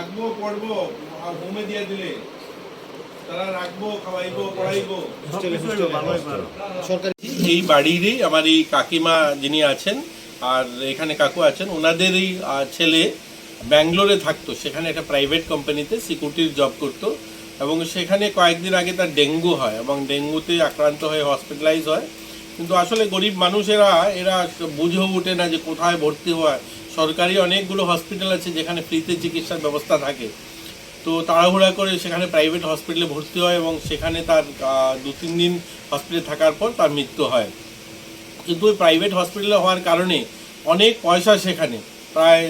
রাখব পড়ব আর হোমে দিয়ে দিলে। তারা রাখব খাওয়াইবো পড়াইবো। সরকারি এই বাড়িরই আমার এই কাকিমা যিনি আছেন আর এখানে কাকু আছেন ওনাদেরই ছেলে ব্যাঙ্গালোরে থাকতো। সেখানে একটা প্রাইভেট কোম্পানিতে সিকিউরিটির জব করতো এবং সেখানে কয়েকদিন আগে তার ডেঙ্গু হয় এবং ডেঙ্গুতে আক্রান্ত হয়ে হসপিটালাইজ হয়। কিন্তু আসলে গরিব মানুষেরা এরা বুঝেও ওঠে না যে কোথায় ভর্তি হয়। সরকারি অনেকগুলো হসপিটাল আছে যেখানে ফ্রিতে চিকিৎসার ব্যবস্থা থাকে। তো তাড়াহুড়া করে সেখানে প্রাইভেট হসপিটালে ভর্তি হয় এবং সেখানে তার দু, তিন দিন হসপিটালে থাকার পর তার মৃত্যু হয়। কিন্তু ওই প্রাইভেট হসপিটালে হওয়ার কারণে অনেক পয়সা সেখানে, প্রায়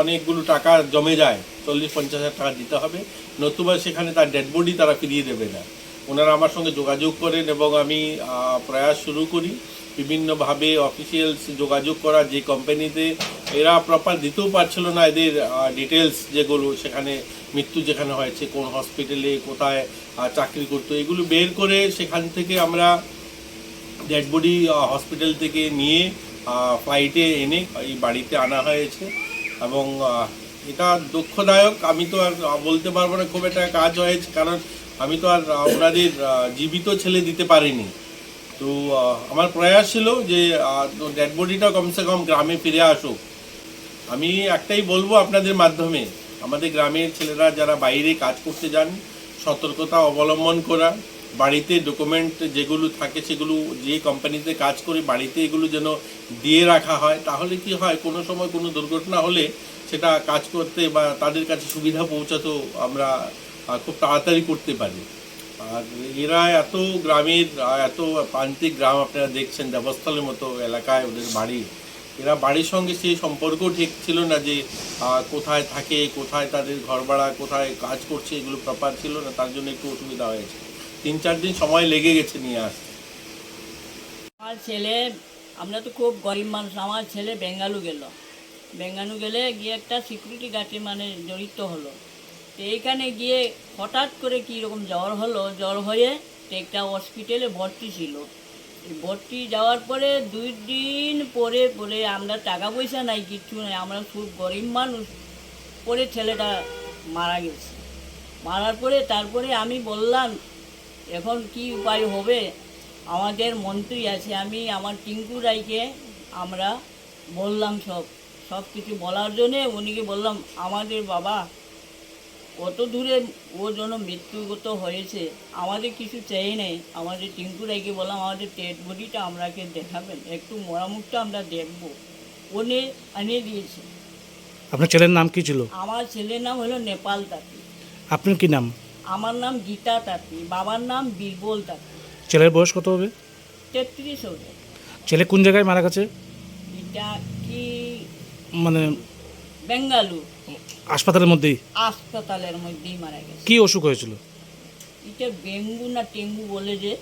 অনেকগুলো টাকা জমে যায়। চল্লিশ, পঞ্চাশ হাজার টাকা দিতে হবে। নতুবা সেখানে তার ডেড বডি তারা ফিরিয়ে দেবে না। ওনারা আমার সঙ্গে যোগাযোগ করেন এবং আমি প্রয়াস শুরু করি। বিভিন্নভাবে অফিসিয়ালস যোগাযোগ করা যে কোম্পানিতে এরা প্রপার দিতেও পারছিল না এদের ডিটেলস যেগুলো সেখানে, মৃত্যু যেখানে হয়েছে, কোন হসপিটালে কোথায় চাকরি করতো, এগুলো বের করে সেখান থেকে আমরা ডেড বডি হসপিটাল থেকে নিয়ে ফ্লাইটে এনে এই বাড়িতে আনা হয়েছে। এবং এটা দুঃখদায়ক। আমি তো আর বলতে পারব না, খুব একটা কাজ হয়েছে, কারণ আমি তো আর ওনাদের জীবিত ছেলে দিতে পারিনি। তো আমার প্রয়াস ছিল যে ডেড বডিটা কমসে কম গ্রামে ফিরে আসুক। আমি একটাই বলব আপনাদের মাধ্যমে। আমাদের গ্রামের ছেলেরা যারা বাইরে কাজ করতে যান, সতর্কতা অবলম্বন করা, বাড়িতে ডকুমেন্ট যেগুলো থাকে সেগুলো যে কোম্পানিতে কাজ করে বাড়িতে এগুলো যেন দিয়ে রাখা হয়, তাহলে কি হয়, কোনো সময় কোনো দুর্ঘটনা হলে সেটা কাজ করতে বা তাদের কাছে সুবিধা পৌঁছাতেও আমরা খুব তাড়াতাড়ি করতে পারি। আর এরা এত গ্রামের, এত প্রান্তিক গ্রাম আপনারা দেখছেন, দেবস্থলের মতো এলাকায় ওদের বাড়ি। এরা বাড়ির সঙ্গে সেই সম্পর্ক ঠিক ছিল না যে কোথায় থাকে, কোথায় তাদের ঘর ভাড়া কোথায় কাজ করছে, এগুলো প্রপার ছিল না, তার জন্য একটু অসুবিধা হয়েছে। তিন চার দিন সময় লেগে গেছে নিয়ে আসতে। আমার ছেলে, আমরা তো খুব গরিব মানুষ, আমার ছেলে বেঙ্গালু গেল। বেঙ্গালু গেলে গিয়ে একটা সিকিউরিটি গার্ডে মানে জড়িত হলো। এইখানে গিয়ে হঠাৎ করে কী রকম জ্বর হলো, জ্বর হয়ে একটা হসপিটালে ভর্তি ছিল। ভর্তি যাওয়ার পরে দুই দিন পরে পরে আমরা টাকা পয়সা নাই, কিচ্ছু নাই, আমরা খুব গরিব মানুষ। পরে ছেলেটা মারা গেছে। মারার পরে তারপরে আমি বললাম, এখন কি উপায় হবে? আমাদের মন্ত্রী আছে, আমি আমার টিঙ্কু রায়কে আমরা বললাম সব। সব কিছু বলার জন্যে উনিকে বললাম, আমাদের বাবা কত দূরে ও যেন মৃত্যুগত হয়েছে আমাদের কিছু চাই নেই। আমাদের টিঙ্কু রায়কে বললাম আমাদের টেট বডিটা আমরাকে দেখাবেন। একটু মরামুখটা আমরা দেখব। উনি আনিয়ে দিয়েছে। আপনার ছেলের নাম কি ছিল? আমার ছেলের নাম হলো নেপাল তাঁতি আপনার কি নাম? আমার নাম গীতা তাঁতি বাবার নাম বীরবল তাঁতি ছেলের বয়স কত হবে? তেত্রিশ হবে। ছেলে কোন জায়গায় মারা গেছে? এটা কি মানে বেঙ্গালু হাসপাতালের মধ্যেই? হাসপাতালের মধ্যেই মারা গেছে। কি অসুখ হয়েছিল? এটা ডেঙ্গু না টেঙ্গু বলে যে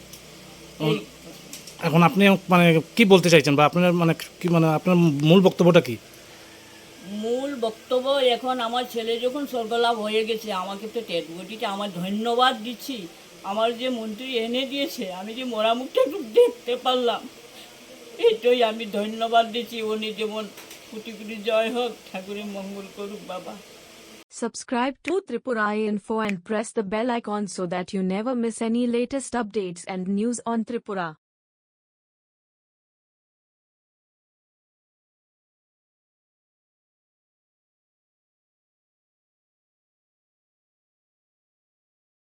এখন আপনি মানে কি বলতে চাইছেন বা আপনার মানে কি মানে আপনার মূল বক্তব্যটা কি? মূল বক্তব্য এখন আমার ছেলে যখন স্বর্গলাভ হয়ে গেছে আমাকে তো টেট আমার ধন্যবাদ দিচ্ছি। আমার যে মন্ত্রী এনে দিয়েছে আমি যে মরামুখটা একটু দেখতে পারলাম এটাই আমি ধন্যবাদ দিচ্ছি। উনি যেমন কোটি কোটি জয় হোক ঠাকুরের মঙ্গল করুক বাবা Subscribe to Tripura Info and press the bell icon so that you never miss any latest updates and news on Tripura.